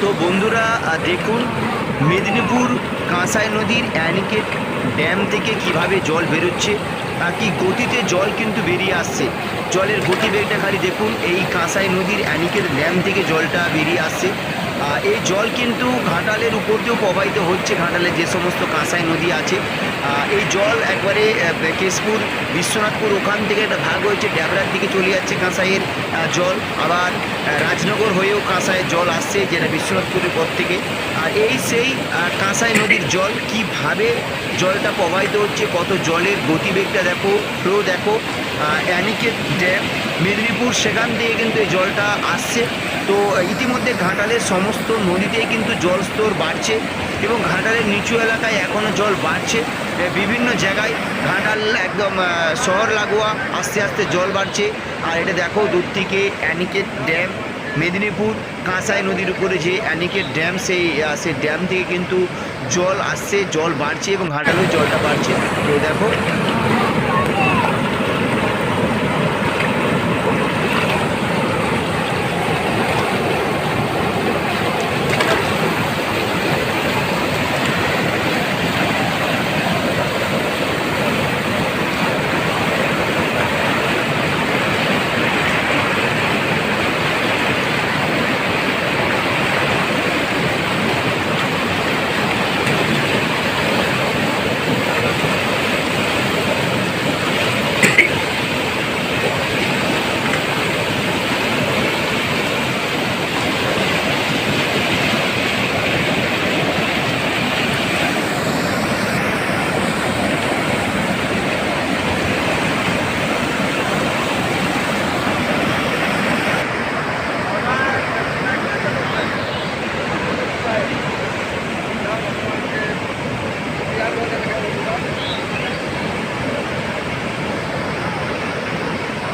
তো বন্ধুরা দেখুন মেদিনীপুর কাঁসাই নদীর অ্যানিকেট ড্যাম থেকে কীভাবে জল বেরোচ্ছে কি গতিতে জল কিন্তু বেরিয়ে আসছে? জলের গতিবেগটা খালি দেখুন, এই কাঁসাই নদীর অ্যানিকেট ড্যাম থেকে জলটা বেরিয়ে আসছে। এই জল কিন্তু ঘাটালের উপর দিয়েও প্রবাহিত হচ্ছে ঘাটালে যে সমস্ত কাঁসাই নদী আছে। এই জল একবারে কেশপুর, বিশ্বনাথপুর ওখান থেকে একটা ভাগ হয়েছে, ড্যাবরার দিকে চলে যাচ্ছে কাঁসাইয়ের জল। আবার রাজনগর হয়েও কাঁসাইয়ের জল আসছে, যেটা বিশ্বনাথপুরের পর থেকে। আর এই সেই কাঁসাই নদীর জল, কীভাবে জলটা প্রবাহিত হচ্ছে, কত জলের গতিবেগটা দেখো ফ্লো দেখো। অ্যানিকেট ড্যাম মেদিনীপুর, সেখান থেকে কিন্তু এই জলটা আসছে। তো ইতিমধ্যে ঘাটালের সমস্ত নদীতেই কিন্তু জল স্তর বাড়ছে এবং ঘাটালের নিচু এলাকায় এখনও জল বাড়ছে। বিভিন্ন জায়গায় ঘাটাল একদম শহর লাগোয়া, আস্তে আস্তে জল বাড়ছে। আর এটা দেখো, দূর থেকে অ্যানিকেট ড্যাম, মেদিনীপুর, কাঁসাই নদীর উপরে যে অ্যানিকেট ড্যাম, সেই সেই ড্যাম থেকে কিন্তু জল আসছে, জল বাড়ছে এবং ঘাটালেও জলটা বাড়ছে। তো দেখো